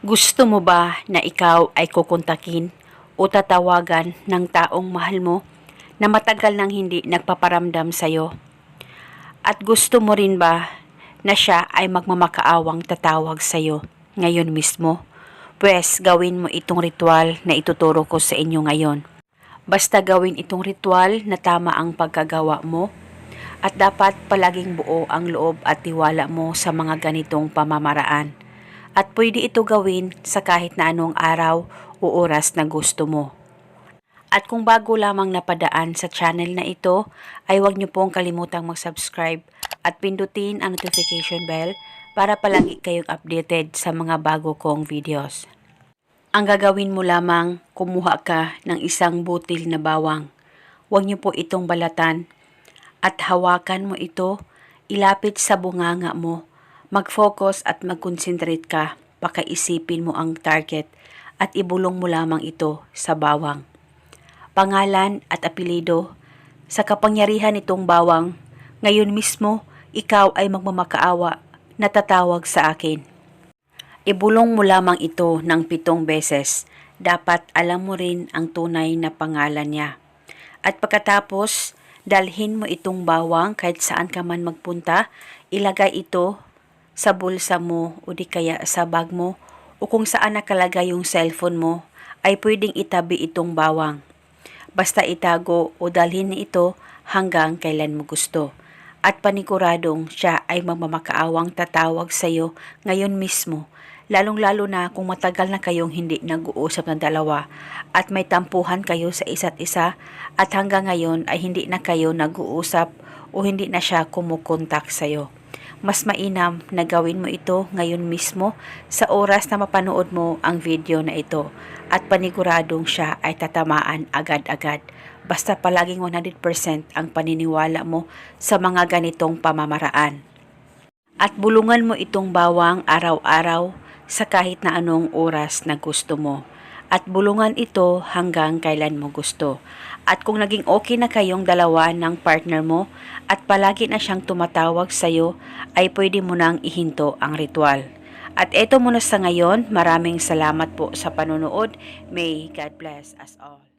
Gusto mo ba na ikaw ay kukontakin o tatawagan ng taong mahal mo na matagal nang hindi nagpaparamdam sa'yo? At gusto mo rin ba na siya ay magmamakaawang tatawag sa'yo ngayon mismo? Pwes gawin mo itong ritual na ituturo ko sa inyo ngayon. Basta gawin itong ritual na tama ang pagkagawa mo at dapat palaging buo ang loob at tiwala mo sa mga ganitong pamamaraan. At pwede ito gawin sa kahit na anong araw o oras na gusto mo. At kung bago lamang napadaan sa channel na ito, ay huwag niyo pong kalimutang mag-subscribe at pindutin ang notification bell para palagi kayong updated sa mga bago kong videos. Ang gagawin mo lamang, kumuha ka ng isang butil na bawang. Huwag niyo po itong balatan at hawakan mo ito, ilapit sa bunganga mo. Mag-focus at mag-concentrate ka, pakaisipin mo ang target at ibulong mo lamang ito sa bawang. Pangalan at apelido, sa kapangyarihan nitong bawang, ngayon mismo, ikaw ay magmamakaawa na tatawag sa akin. Ibulong mo lamang ito ng pitong beses. Dapat alam mo rin ang tunay na pangalan niya. At pagkatapos, dalhin mo itong bawang kahit saan ka man magpunta, ilagay ito sa bulsa mo o di kaya sa bag mo o kung saan nakalagay yung cellphone mo, ay pwedeng itabi itong bawang. Basta itago o dalhin ito hanggang kailan mo gusto. At paniguradong siya ay magmamakaawang tatawag sa iyo ngayon mismo, lalong-lalo na kung matagal na kayong hindi nag-uusap ng dalawa at may tampuhan kayo sa isa't isa at hanggang ngayon ay hindi na kayo nag-uusap o hindi na siya kumukontak sa iyo. Mas mainam na gawin mo ito ngayon mismo sa oras na mapanood mo ang video na ito at paniguradong siya ay tatamaan agad-agad. Basta palaging 100% ang paniniwala mo sa mga ganitong pamamaraan. At bulungan mo itong bawang araw-araw sa kahit na anong oras na gusto mo. At bulungan ito hanggang kailan mo gusto. At kung naging okay na kayong dalawa ng partner mo at palagi na siyang tumatawag sa'yo, ay pwede mo nang ihinto ang ritual. At eto muna sa ngayon, maraming salamat po sa panonood. May God bless us all.